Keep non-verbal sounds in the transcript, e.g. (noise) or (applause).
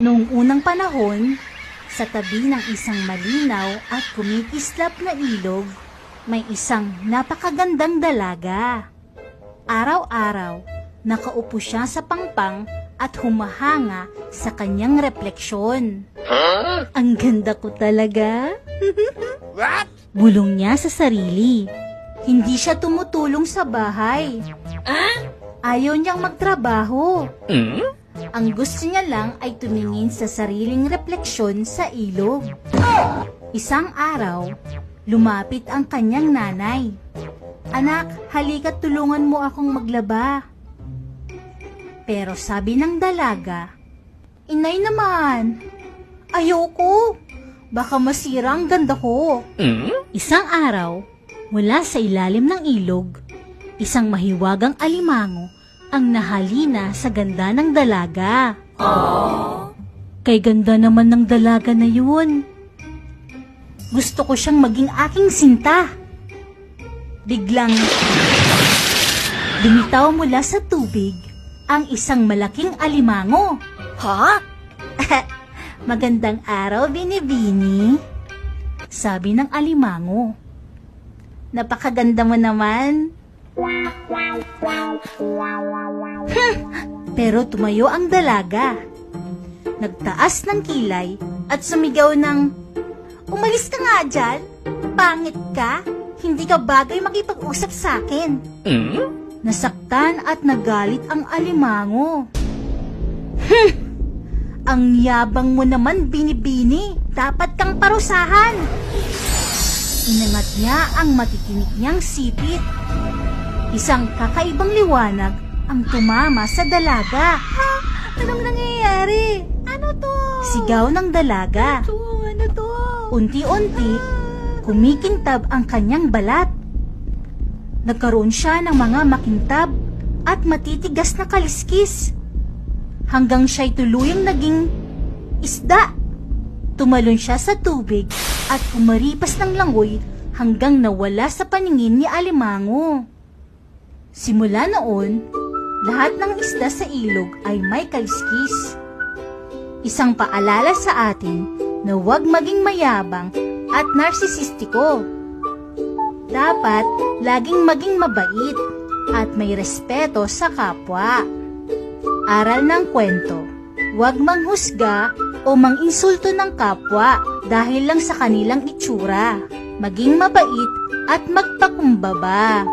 Noong unang panahon, sa tabi ng isang malinaw at kumikislap na ilog, may isang napakagandang dalaga. Araw-araw, nakaupo siya sa pangpang at humahanga sa kanyang refleksyon. Ang ganda ko talaga. (laughs) What? Bulong niya sa sarili. Hindi siya tumutulong sa bahay. Ayaw niyang magtrabaho. Ang gusto niya lang ay tumingin sa sariling refleksyon sa ilog. Isang araw, lumapit ang kanyang nanay. Anak, halika tulungan mo akong maglaba. Pero sabi ng dalaga, Inay naman, ayoko. Baka masira ang ganda ko. Isang araw, mula sa ilalim ng ilog, isang mahiwagang alimango ang nahalina sa ganda ng dalaga. Kay ganda naman ng dalaga na yun. Gusto ko siyang maging aking sinta. Biglang lumitaw mula sa tubig ang isang malaking alimango. Ha? (laughs) Magandang araw, Binibini. Sabi ng alimango. Napakaganda mo naman. (laughs) Pero tumayo ang dalaga. Nagtaas ng kilay at sumigaw ng, Umalis ka nga dyan. Pangit ka. Hindi ka bagay makipag-usap sa akin. Nasaktan at nagalit ang alimango. Ang yabang mo naman, binibini. Dapat kang parusahan. Inangat niya ang matitinik niyang sipit. Isang kakaibang liwanag ang tumama sa dalaga. Ha? Anong nangyayari? Ano to? Sigaw ng dalaga. Ano to? Ano to? Unti-unti, kumikintab ang kanyang balat. Nagkaroon siya ng mga makintab at matitigas na kaliskis. Hanggang siya'y tuluyang naging isda. Tumalon siya sa tubig at kumaripas ng langoy hanggang nawala sa paningin ni Alimango. Simula noon, lahat ng isda sa ilog ay may kaliskis. Isang paalala sa atin na huwag maging mayabang at narsisistiko. Dapat laging maging mabait at may respeto sa kapwa. Aral ng kwento, huwag manghusga o manginsulto ng kapwa dahil lang sa kanilang itsura. Maging mabait at magpakumbaba.